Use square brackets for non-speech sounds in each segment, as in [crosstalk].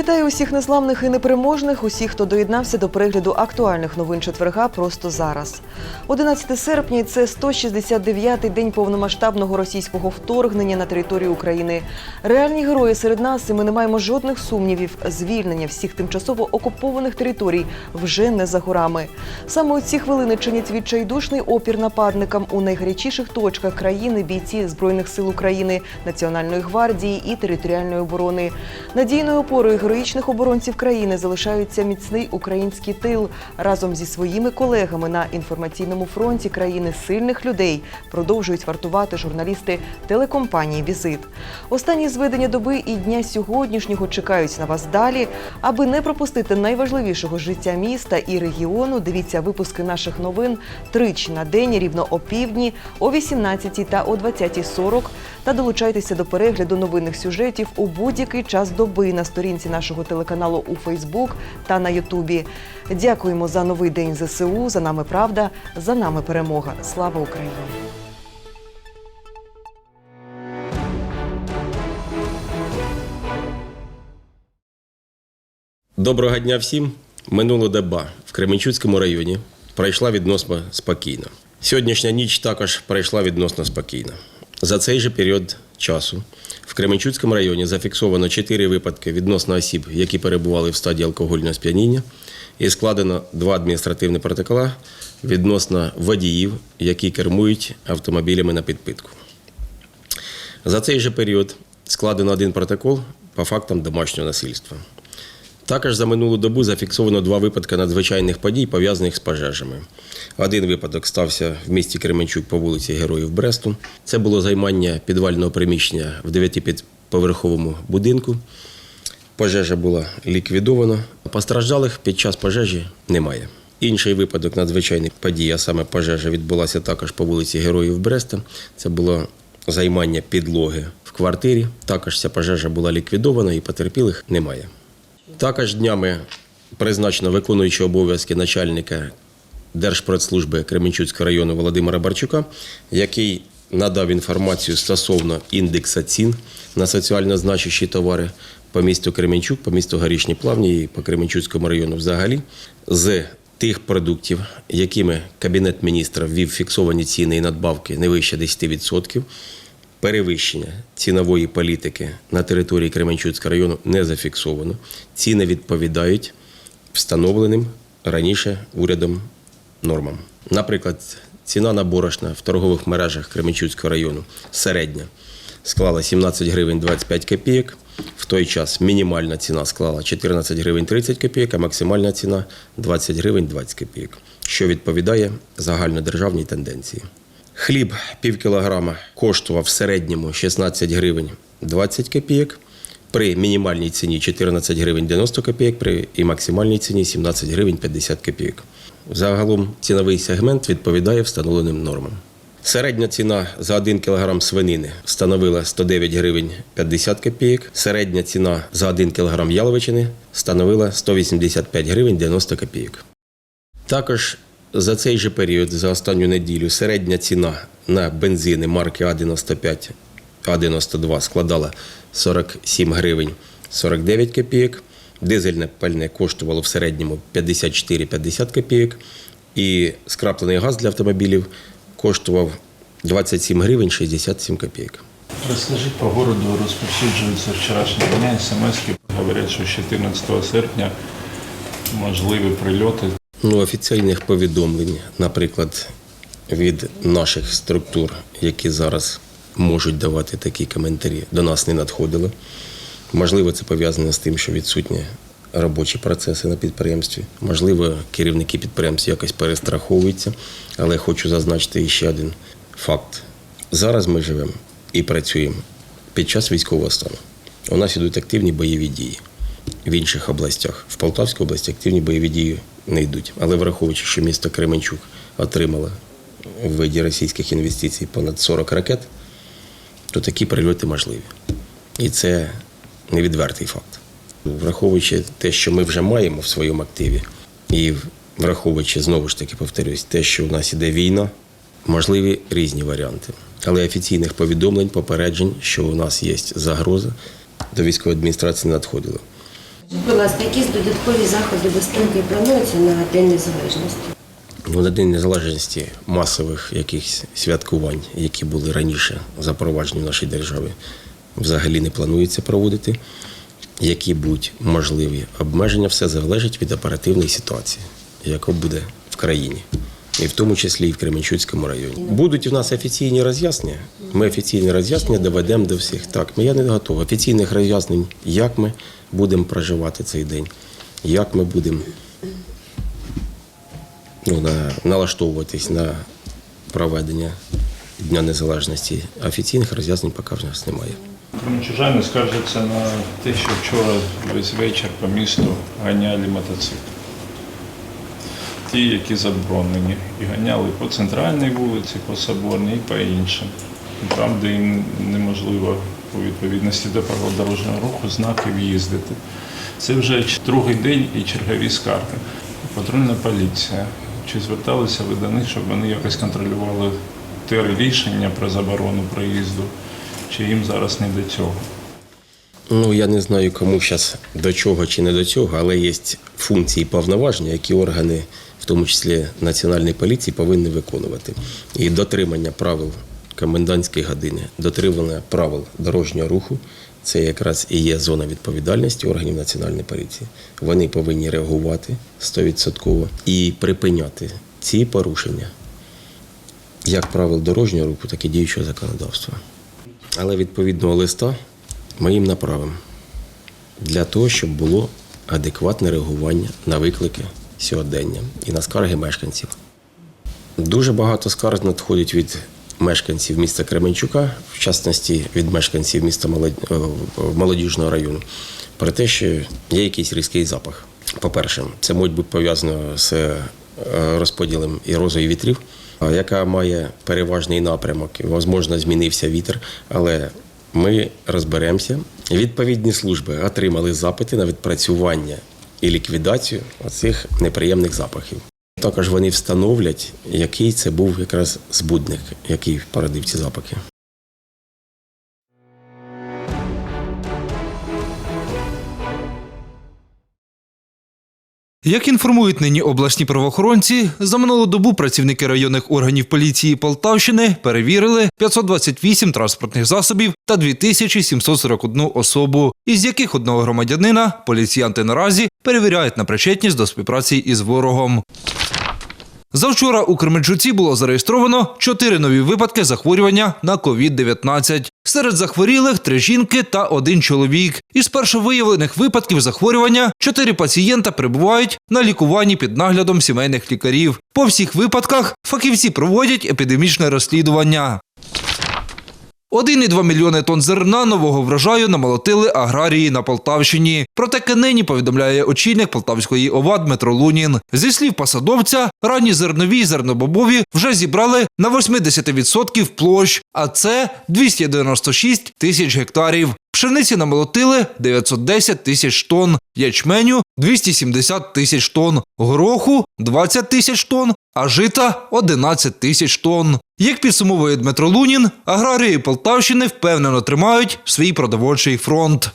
Вітаю усіх незламних і непереможних, усіх, хто доєднався до перегляду актуальних новин четверга просто зараз. 11 серпня це 169-й день повномасштабного російського вторгнення на територію України. Реальні герої серед нас, і ми не маємо жодних сумнівів. Звільнення всіх тимчасово окупованих територій вже не за горами. Саме у ці хвилини чинять відчайдушний опір нападникам у найгарячіших точках країни бійці збройних сил України, Національної гвардії і територіальної оборони. Надійною опорою героїчних оборонців країни залишається міцний український тил разом зі своїми колегами на інформаційному фронті країни сильних людей продовжують вартувати журналісти телекомпанії Візит. Останні зведення доби і дня сьогоднішнього чекають на вас далі. Аби не пропустити найважливішого життя міста і регіону. Дивіться випуски наших новин тричі на день рівно о півдні, о 18 та о 20.40 та долучайтеся до перегляду новинних сюжетів у будь-який час доби на сторінці нашого телеканалу у Фейсбук та на Ютубі. Дякуємо за новий день ЗСУ. За нами правда, за нами перемога. Слава Україні! Доброго дня всім. Минула доба в Кременчуцькому районі пройшла відносно спокійно. Сьогоднішня ніч також пройшла відносно спокійно. За цей же період часу в Кременчуцькому районі зафіксовано 4 випадки відносно осіб, які перебували в стадії алкогольного сп'яніння, і складено два адміністративні протокола відносно водіїв, які кермують автомобілями на підпитку. За цей же період складено один протокол по фактам домашнього насильства. Також за минулу добу зафіксовано два випадки надзвичайних подій, пов'язаних з пожежами. Один випадок стався в місті Кременчук по вулиці Героїв Бресту. Це було займання підвального приміщення в дев'ятиповерховому будинку. Пожежа була ліквідована. Постраждалих під час пожежі немає. Інший випадок надзвичайних подій, а саме пожежа, відбулася також по вулиці Героїв Бреста. Це було займання підлоги в квартирі. Також ця пожежа була ліквідована і потерпілих немає. Також днями призначено виконуючого обов'язки начальника Держпродслужби Кременчуцького району Володимира Барчука, який надав інформацію стосовно індекса цін на соціально значущі товари по місту Кременчук, по місту Горішні Плавні і по Кременчуцькому району взагалі. З тих продуктів, якими Кабінет міністра ввів фіксовані ціни і надбавки не вище 10%, Перевищення цінової політики на території Кременчуцького району не зафіксовано. Ціни відповідають встановленим раніше урядом нормам. Наприклад, ціна на борошна в торгових мережах Кременчуцького району середня склала 17 гривень 25 копійок. В той час мінімальна ціна склала 14 гривень 30 копійок, а максимальна ціна 20 гривень 20 копійок, що відповідає загальнодержавній тенденції. Хліб пів кілограма коштував в середньому 16 гривень 20 копійок, при мінімальній ціні 14 гривень 90 копійок, при і максимальній ціні 17 гривень 50 копійок. Загалом ціновий сегмент відповідає встановленим нормам. Середня ціна за 1 кг свинини становила 109 гривень 50 копійок. Середня ціна за 1 кг яловичини становила 185 гривень 90 копійок. Також за цей же період, за останню неділю, середня ціна на бензини марки А95, А92 складала 47 гривень 49 копійок. Дизельне пальне коштувало в середньому 54-50 копійок. І скраплений газ для автомобілів коштував 27 гривень 67 копійок. Розкажи, по городу розповсюджуються вчорашнього дня смс говорять, що 14 серпня можливі прильоти. Ну, офіційних повідомлень, наприклад, від наших структур, які зараз можуть давати такі коментарі, до нас не надходило. Можливо, це пов'язано з тим, що відсутні робочі процеси на підприємстві. Можливо, керівники підприємств якось перестраховуються, але хочу зазначити ще один факт. Зараз ми живемо і працюємо під час військового стану. У нас ідуть активні бойові дії в інших областях. В Полтавській області активні бойові дії не йдуть. Але враховуючи, що місто Кременчук отримало в виді російських інвестицій понад 40 ракет, то такі прильоти можливі. І це невідвертий факт. Враховуючи те, що ми вже маємо в своєму активі, і враховуючи знову ж таки повторюсь, те, що у нас іде війна, можливі різні варіанти. Але офіційних повідомлень, попереджень, що у нас є загроза, до військової адміністрації не надходило. Будь ласка, якісь додаткові заходи безпеки плануються на День Незалежності? Ну, на День Незалежності масових якихось святкувань, які були раніше запроваджені в нашій державі, взагалі не планується проводити. Які будуть можливі обмеження, все залежить від оперативної ситуації, яка буде в країні, і в тому числі і в Кременчуцькому районі. Будуть у нас офіційні роз'яснення. Ми офіційні роз'яснення доведемо до всіх. Так, я не готовий. Офіційних роз'яснень, як ми будемо проживати цей день, як ми будемо ну, на, налаштовуватись на проведення Дня Незалежності. Офіційних роз'яснень поки в нас немає. Кримчужани скаржаться на те, що вчора весь вечір по місту ганяли мотоцикли. Ті, які заборонені. І ганяли по центральній вулиці, по Соборній і по іншим. Там, де їм неможливо у відповідності до правил руху знаків їздити. Це вже другий день і чергові скарги. Патрульна поліція. Чи зверталися ви до них, щоб вони якось контролювали те рішення про заборону проїзду, чи їм зараз не до цього? Ну, я не знаю, кому зараз до чого чи не до цього, але є функції повноваження, які органи, тому числі Національної поліції, повинні виконувати. І дотримання правил комендантської години, дотримання правил дорожнього руху це якраз і є зона відповідальності органів Національної поліції. Вони повинні реагувати 100% і припиняти ці порушення як правил дорожнього руху, так і діючого законодавства. Але відповідного листа ми їм направимо для того, щоб було адекватне реагування на виклики сьогодення і на скарги мешканців. Дуже багато скарг надходять від мешканців міста Кременчука, в частності від мешканців міста е, Молодіжного району, про те, що є якийсь різкий запах. По-перше, це може бути пов'язано з е, розподілом ерозії вітрів, яка має переважний напрямок. І, Можливо, змінився вітер, але ми розберемося. Відповідні служби отримали запити на відпрацювання і ліквідацію цих неприємних запахів. Також вони встановлять, який це був якраз збудник, який породив ці запахи. Як інформують нині обласні правоохоронці, за минулу добу працівники районних органів поліції Полтавщини перевірили 528 транспортних засобів та 2741 особу, із яких одного громадянина поліціянти наразі перевіряють на причетність до співпраці із ворогом. Завчора у Кременчуці було зареєстровано чотири нові випадки захворювання на COVID-19. Серед захворілих три жінки та один чоловік. Із першовиявлених випадків захворювання чотири пацієнта перебувають на лікуванні під наглядом сімейних лікарів. По всіх випадках фахівці проводять епідемічне розслідування. 1,2 мільйони тонн зерна нового врожаю намолотили аграрії на Полтавщині. Про таке нині повідомляє очільник Полтавської ОВА Дмитро Лунін. Зі слів посадовця, ранні зернові і зернобобові вже зібрали на 80% площ, а це 296 тисяч гектарів. Пшениці намолотили 910 тисяч тонн, ячменю 270 тисяч тонн, гороху 20 тисяч тонн, а жита 11 тисяч тонн. Як підсумовує Дмитро Лунін, аграрії Полтавщини впевнено тримають свій продовольчий фронт.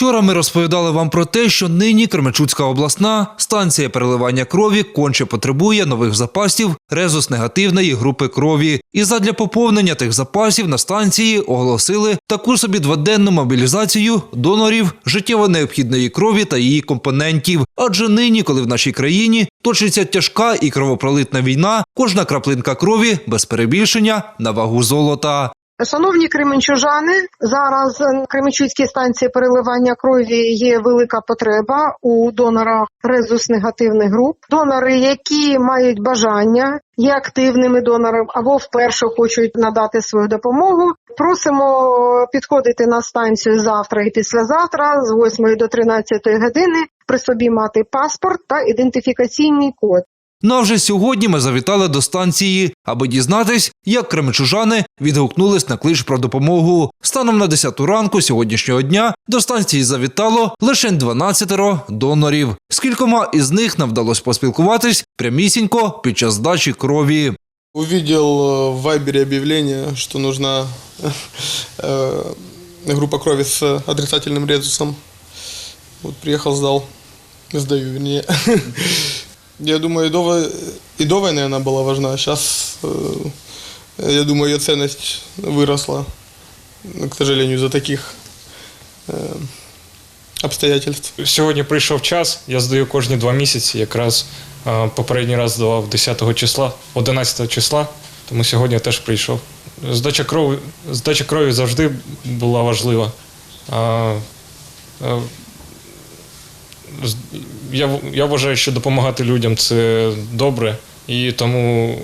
Вчора ми розповідали вам про те, що нині Кременчуцька обласна станція переливання крові конче потребує нових запасів резус-негативної групи крові. І задля поповнення тих запасів на станції оголосили таку собі дводенну мобілізацію донорів життєво необхідної крові та її компонентів. Адже нині, коли в нашій країні точиться тяжка і кровопролитна війна, кожна краплинка крові без перебільшення на вагу золота. Шановні кременчужани, зараз на Кременчуцькій станції переливання крові є велика потреба у донорах резус-негативних груп. Донори, які мають бажання, є активними донорами або вперше хочуть надати свою допомогу. Просимо підходити на станцію завтра і післязавтра з 8 до 13 години. При собі мати паспорт та ідентифікаційний код. Ну а вже сьогодні ми завітали до станції, аби дізнатись, як кременчужани відгукнулись на клич про допомогу. Станом на 10 ранку сьогоднішнього дня до станції завітало лише 12 донорів. З кількома із них нам вдалося поспілкуватись прямісінько під час здачі крові. Увидел э, в Вайбере объявление, что нужна э, группа крови с отрицательным резусом. Вот приехал, сдал. Сдаю, вернее. Я думаю, и до, вой- и до войны она была важна. Сейчас, я думаю, ее ценность выросла. Ну, К сожалению, из-за таких э, обстоятельств. Сьогодні прийшов час, я здаю кожні два місяці. Якраз е, попередній раз здавав 10 числа, 11 числа, тому сьогодні теж прийшов. Здача крові, здача крові завжди була важлива. Я, я вважаю, що допомагати людям це добре, і тому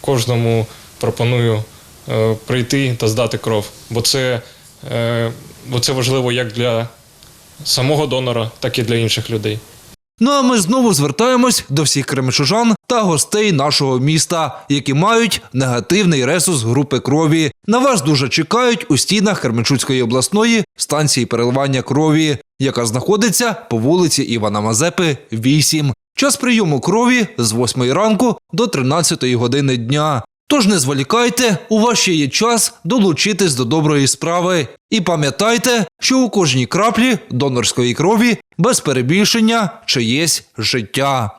кожному пропоную е, прийти та здати кров. Бо це, е, бо це важливо як для самого донора, так і для інших людей. Ну а ми знову звертаємось до всіх кременчужан та гостей нашого міста, які мають негативний ресурс групи крові. На вас дуже чекають у стінах Кременчуцької обласної станції переливання крові, яка знаходиться по вулиці Івана Мазепи, 8. Час прийому крові з 8 ранку до 13 години дня. Тож не зволікайте, у вас ще є час долучитись до доброї справи. І пам'ятайте, що у кожній краплі донорської крові без перебільшення чиєсь життя.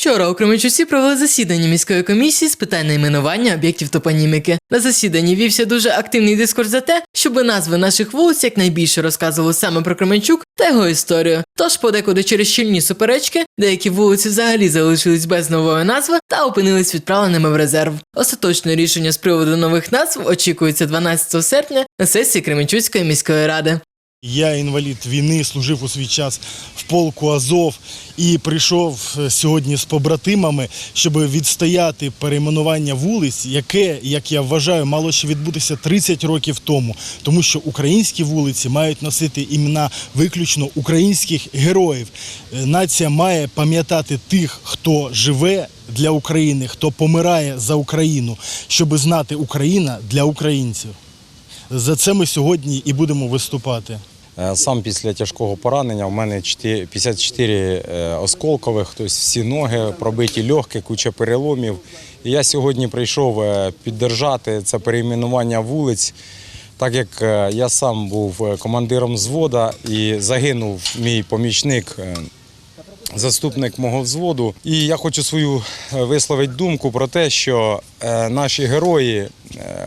Вчора у Кременчуці провели засідання міської комісії з питань найменування об'єктів топоніміки. На засіданні вівся дуже активний дискурс за те, щоб назви наших вулиць якнайбільше розказували саме про Кременчук та його історію. Тож подекуди через щільні суперечки деякі вулиці взагалі залишились без нової назви та опинились відправленими в резерв. Остаточне рішення з приводу нових назв очікується 12 серпня на сесії Кременчуцької міської ради. Я інвалід війни, служив у свій час в полку Азов і прийшов е, сьогодні з побратимами, щоб відстояти перейменування вулиць, яке, як я вважаю, мало ще відбутися 30 років тому, тому що українські вулиці мають носити імена виключно українських героїв. Е, Нація має пам'ятати тих, хто живе для України, хто помирає за Україну, щоб знати Україна для українців. За це ми сьогодні і будемо виступати. Е, Сам після тяжкого поранення у мене чти- 54 е, осколкових, тобто всі ноги пробиті легкі, куча переломів. І я сьогодні прийшов е, піддержати це перейменування вулиць, так як я сам був командиром взвода і загинув мій помічник. Заступник мого взводу, і я хочу свою висловити думку про те, що наші герої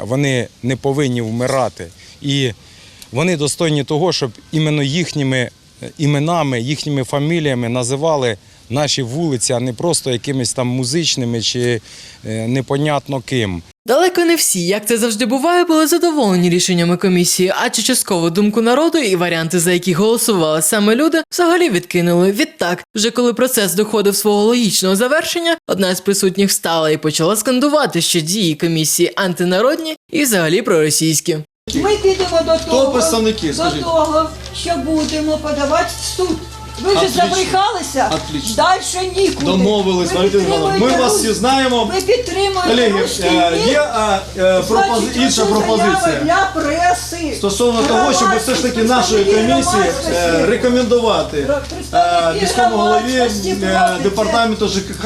вони не повинні вмирати, і вони достойні того, щоб іменно їхніми е, іменами, їхніми фаміліями називали наші вулиці, а не просто якимись там музичними чи е, непонятно ким. Далеко не всі, як це завжди буває, були задоволені рішеннями комісії, адже частково думку народу і варіанти, за які голосували саме люди, взагалі відкинули. Відтак, вже коли процес доходив свого логічного завершення, одна з присутніх встала і почала скандувати, що дії комісії антинародні і взагалі проросійські. Ми підемо до того, представники, до скажіть? того, що будемо подавати в суд. Ви вже Отлично. забрехалися, Отлично. далі нікуди. Домовились, Ви. Ми підтримуєте вас всі знаємо. Ви підтримуєте Колеги, русський е, мір, є а, е, пропози- значить, інша оце заява пропозиція. для преси. Стосовно того, щоб все ж таки нашої комісії е, рекомендувати е, міському голові е, департаменту ЖКХ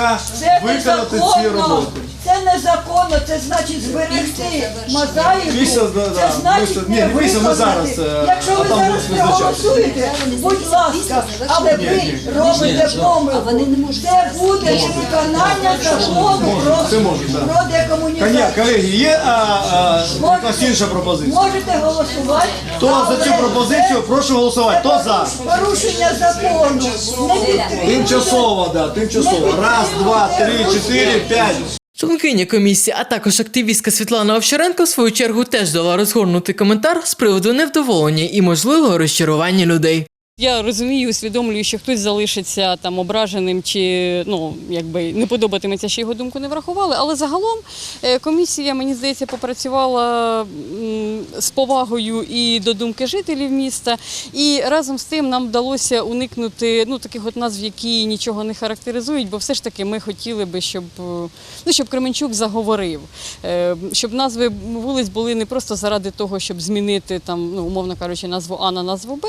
виконати ці роботи. Це незаконно, це значить зберегти мозаїку. Після, да, да, це значить не ми виконати. зараз, е, Якщо а ви там зараз будемо не будь ласка, але ви робите помилку. Це буде невиконання закону про, це можуть, да. про Коня, декомунізацію. колеги, є а, а, якась Можете- інша пропозиція? Можете голосувати. Хто за але цю пропозицію, прошу голосувати. Хто за? Порушення закону. Не підтримуйте. Тимчасово, да, тимчасово. Раз, два, три, чотири, п'ять. Членкиня комісії, а також активістка Світлана Овчаренко, в свою чергу теж дала розгорнутий коментар з приводу невдоволення і можливого розчарування людей. Я розумію, усвідомлюю, що хтось залишиться там ображеним чи ну якби не подобатиметься, що його думку не врахували. Але загалом е, комісія, мені здається, попрацювала з повагою і до думки жителів міста. І разом з тим нам вдалося уникнути ну таких от назв, які нічого не характеризують, бо все ж таки ми хотіли би, щоб е, ну щоб Кременчук заговорив, Е, щоб назви вулиць були не просто заради того, щоб змінити там, ну умовно кажучи, назву А на назву Б.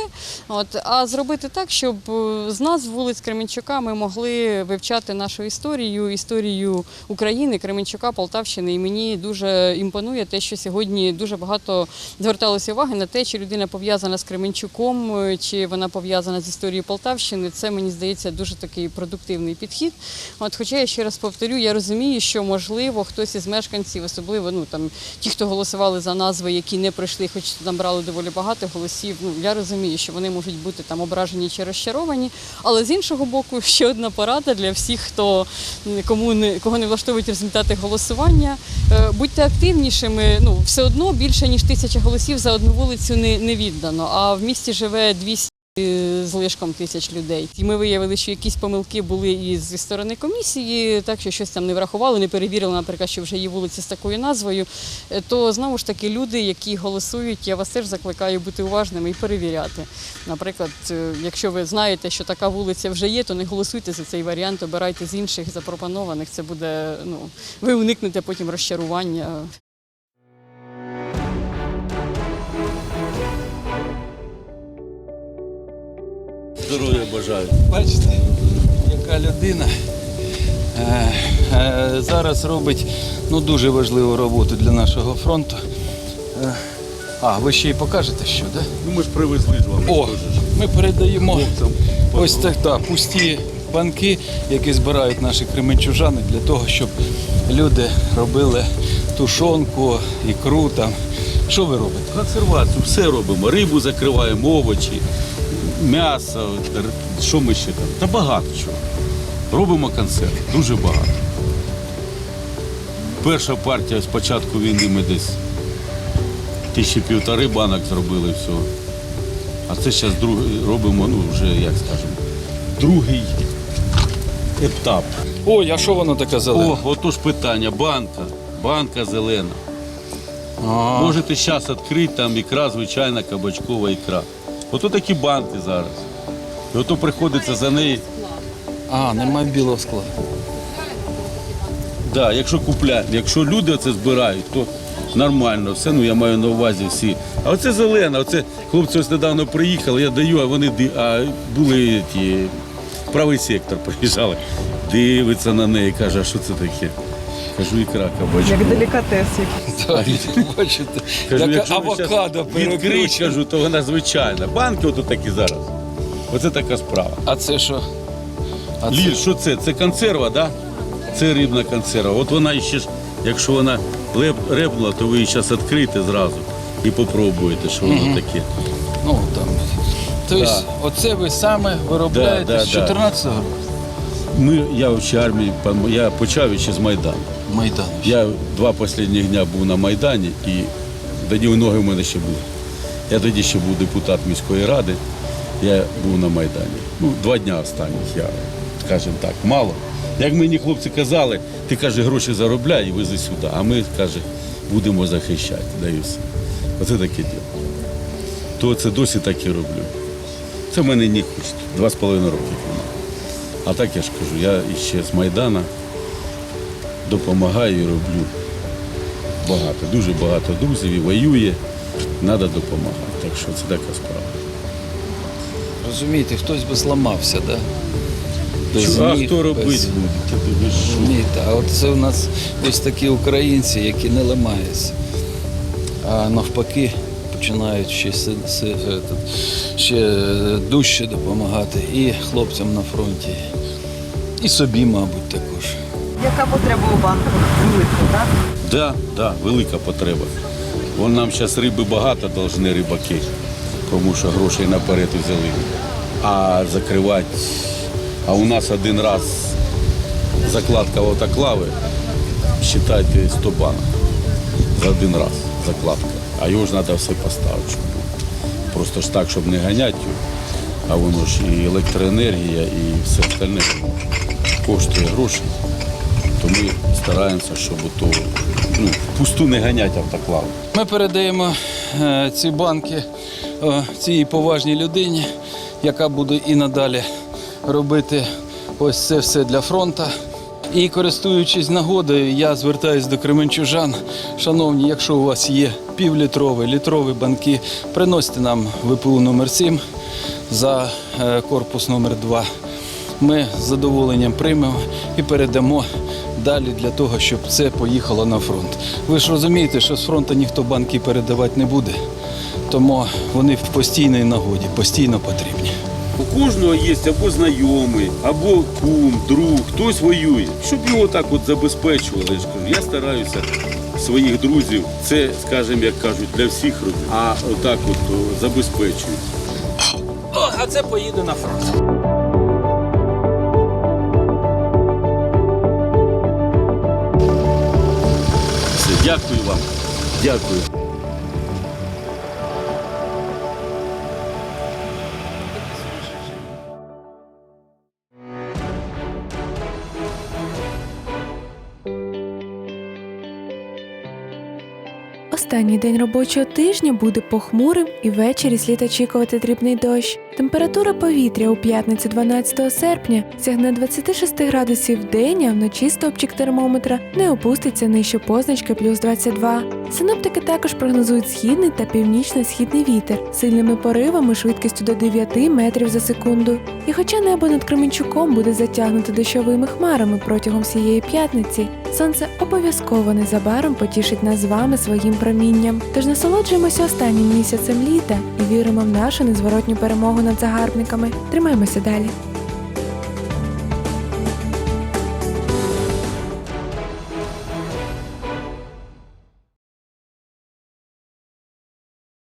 От, а зробити так, щоб е, з нас, вулиць Кременчука, ми могли вивчати нашу історію, історію України, Кременчука, Полтавщини. І мені дуже імпонує те, що сьогодні дуже багато зверталося уваги на те, чи людина пов'язана з Кременчуком, е, чи вона пов'язана з історією Полтавщини. Це мені здається дуже такий продуктивний підхід. От, хоча я ще раз повторю, я розумію, що можливо хтось із мешканців, особливо ну там ті, хто голосували за назви, які не пройшли, хоч там брали доволі багато голосів. Ну я розумію, що вони можуть бути там ображені чи розчаровані. Але з іншого боку, [laughs] ще одна порада для всіх, хто кому не кого не влаштовують результати голосування. Е, Будьте активнішими. Ну все одно більше ніж тисяча голосів за одну вулицю не, не віддано. А в місті живе 200 з лишком тисяч людей. І ми виявили, що якісь помилки були і зі сторони комісії, так що щось там не врахували, не перевірили, наприклад, що вже є вулиці з такою назвою. Е, То знову ж таки люди, які голосують, я вас теж закликаю бути уважними і перевіряти. Наприклад, е, якщо ви знаєте, що така вулиця вже є, то не голосуйте за цей варіант, обирайте з інших запропонованих. Це буде ну ви уникнете потім розчарування. Здоров'я бажаю. Бачите, яка людина е, е, зараз робить ну, дуже важливу роботу для нашого фронту. Е, а, ви ще й покажете що, так? Да? Ну ми ж привезли ж вам. О, ми передаємо ось так, так, пусті банки, які збирають наші кременчужани для того, щоб люди робили тушонку, ікру там. Що ви робите? Консервацію, все робимо. Рибу закриваємо, овочі, м'ясо, що ми ще там? Та багато чого. Робимо консерв, дуже багато. Перша партія з початку війни ми десь тисячі півтори банок зробили всього. А це зараз робимо, ну вже як скажемо, другий етап. Ой, а що воно таке зелене? О, отож питання, банка, банка зелена. А. Можете зараз відкрити, там ікра, звичайна кабачкова ікра. Ото такі банки зараз. І ото приходиться за неї. А, немає білого скла. Да, якщо купляють, якщо люди це збирають, то нормально, все, ну я маю на увазі всі. А оце зелена, оце хлопці ось недавно приїхали, я даю, а вони а були ті, правий сектор [laughs] приїжджали, дивиться на неї, каже, а що це таке? Кажу, ікра кабачкова. делікатес. [laughs] Так, бачите, Кажу, як якщо ви авокадо відкрить, перекручено. кажу, то вона звичайна. Банки ото такі зараз. Оце така справа. А це що? А Ліль, що це? Це консерва, так? Да? Це рибна консерва. От вона ще ж, якщо вона леп, репнула, то ви її зараз відкрите зразу і попробуєте, що воно таке. Ну там. Тобто, Да. оце ви саме виробляєте Да, да, з да. 14-го року? Ми, я в армії, пам- я почав ще з Майдану. Майдан. Я два останні дня був на Майдані і тоді ноги в мене ще були. Я тоді ще був депутат міської ради, я був на Майдані. Ну, два дня останніх я, скажімо так, мало. Як мені хлопці казали, ти каже, гроші заробляй і вези сюди, а ми, каже, будемо захищати. Даю все. Оце таке діло. То це досі так і роблю. Це в мене ні два з половиною роки. А так я ж кажу, я ще з Майдана допомагаю і роблю багато, дуже багато друзів і воює, треба допомагати. Так що це така справа. Розумієте, хтось би зламався, да? А хто робити без- буде? Розумієте, а от це у нас ось такі українці, які не ламаються. А навпаки, починають ще, е, ще дужче допомагати і хлопцям на фронті, і собі, мабуть, також. Яка потреба у банку? Велика, так? Да, да, велика потреба. Вон нам зараз риби багато повинні рибаки, тому що грошей наперед взяли. А закривати. А у нас один раз закладка в автоклави, вважайте 100 банок за один раз закладка. А його ж треба все поставити. Просто ж так, щоб не ганяти його. А воно ж і електроенергія, і все остальне коштує грошей. То ми стараємося, щоб то, ну, пусту не ганяти автоклави. Ми передаємо е, ці банки е, цій поважній людині, яка буде і надалі робити ось це все для фронту. І користуючись нагодою, я звертаюсь до кременчужан. Шановні, якщо у вас є півлітрові, літрові банки, приносьте нам ВПУ номер 7 за е, корпус номер 2 Ми з задоволенням приймемо і передамо далі для того, щоб це поїхало на фронт. Ви ж розумієте, що з фронту ніхто банки передавати не буде, тому вони в постійній нагоді, постійно потрібні. У кожного є або знайомий, або кум, друг, хтось воює. Щоб його так от забезпечували, я стараюся своїх друзів, це, скажімо, як кажуть, для всіх робити, а отак от забезпечують. О, а це поїде на фронт. Дякую вам. Дякую. Останній день робочого тижня буде похмурим і ввечері слід очікувати дрібний дощ. Температура повітря у п'ятницю 12 серпня сягне 26 градусів в день, а вночі стопчик термометра не опуститься нижче позначки плюс 22. Синоптики також прогнозують східний та північно-східний вітер сильними поривами швидкістю до 9 метрів за секунду. І хоча небо над Кременчуком буде затягнуто дощовими хмарами протягом всієї п'ятниці, сонце обов'язково незабаром потішить нас з вами своїм промінням. Тож насолоджуємося останнім місяцем літа і віримо в нашу незворотню перемогу над загарбниками. Тримаємося далі.